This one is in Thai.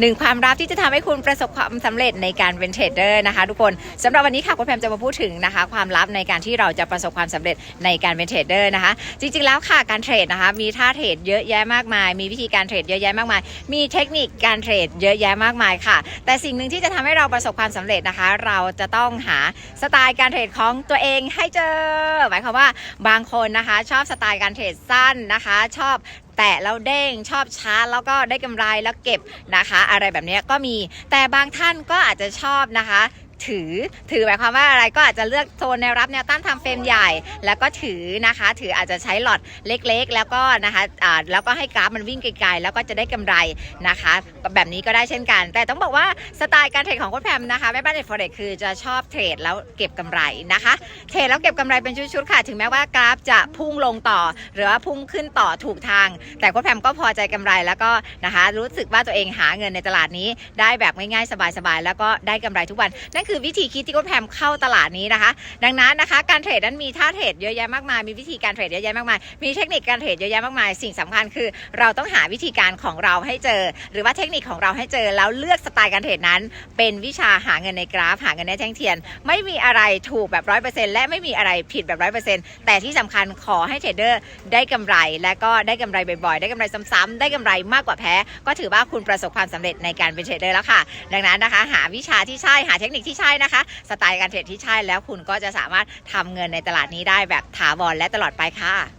หนึ่งความลับที่จะทำให้คุณประสบความสำเร็จในการเป็นเทรดเดอร์นะคะ ทุกคนสำหรับวันนี้ค่ะคุณแพมจะมาพูดถึงนะคะ ความลับในการที่เราจะประสบความสำเร็จในการเป็นเทรดเดอร์นะคะ จริงๆแล้วค่ะการเทรดนะคะ มีท่าเทรดเยอะแยะมากมาย มีวิธีการเทรดเยอะแยะมากมาย มีเทคนิคการเทรดเยอะแยะมากมายค่ะ แต่สิ่งหนึ่งที่จะทำให้เราประสบความสำเร็จนะคะ เราจะต้องหาสไตล์การเทรดของตัวเองให้เจอ หมายความว่าบางคนนะคะ ชอบสไตล์การเทรดสั้นนะคะ ชอบ แตะแล้วเด้งชอบชาร์จแล้วก็ได้กำไรแล้วเก็บนะคะ อะไรแบบนี้ก็มีแต่บางท่านก็อาจจะชอบนะคะ ถือ ถือหมายความว่าอะไรก็อาจจะเลือกโซนแนวรับแนวต้านทำเฟรมใหญ่ แล้วก็ถือนะคะ ถืออาจจะใช้หลอดเล็กๆ แล้วก็นะคะอ่าแล้วก็ให้กราฟมันวิ่งไกลๆ แล้วก็จะได้กำไรนะคะ แบบนี้ก็ได้เช่นกัน แต่ต้องบอกว่าสไตล์การเทรดของคุณแพมนะคะแม่บ้านเน็ตฟอเร็กคือจะชอบเทรดแล้วเก็บกำไรนะคะ เทรดแล้วเก็บกำไรเป็นชุดๆค่ะ ถึงแม้ว่ากราฟจะพุ่งลงต่อ หรือว่าพุ่งขึ้นต่อถูกทาง แต่คุณแพมก็พอใจกำไรแล้วก็นะคะ รู้สึกว่าตัวเองหาเงินในตลาดนี้ได้แบบง่ายๆสบายๆแล้วก็ได้กำไรทุกวันนั่นคือวิธีคิดที่คุณแพมเข้าตลาดนี้นะคะ ดังนั้นนะคะ การเทรดนั้นมีท่าเทรดเยอะแยะมากมายมีวิธีการเทรดเยอะแยะมากมายมีเทคนิคการเทรดเยอะแยะมากมาย สิ่งสำคัญคือ เราต้องหาวิธีการของเราให้เจอ หรือว่าเทคนิคของเราให้เจอแล้วเลือกสไตล์การเทรดนั้น เป็นวิชาหาเงินในกราฟ หาเงินในแท่งเทียน ไม่มีอะไรถูกแบบร้อยเปอร์เซ็นต์และไม่มีอะไรผิดแบบร้อยเปอร์เซ็นต์แต่ที่สำคัญขอให้เทรดเดอร์ได้กำไร และก็ได้กำไรบ่อยๆ ได้กำไรซ้ำๆได้กำไรมากกว่าแพ้ ก็ถือว่าคุณประสบความสำเร็จในการเป็นเทรดเดอร์แล้วค่ะ ดังนั้นนะคะ หาวิชาที่ใช่หาเทคนิคที่ใช่นะคะ สไตล์การเทรดที่ใช่แล้วคุณก็จะสามารถทำเงินในตลาดนี้ได้แบบถาวรและตลอดไปค่ะ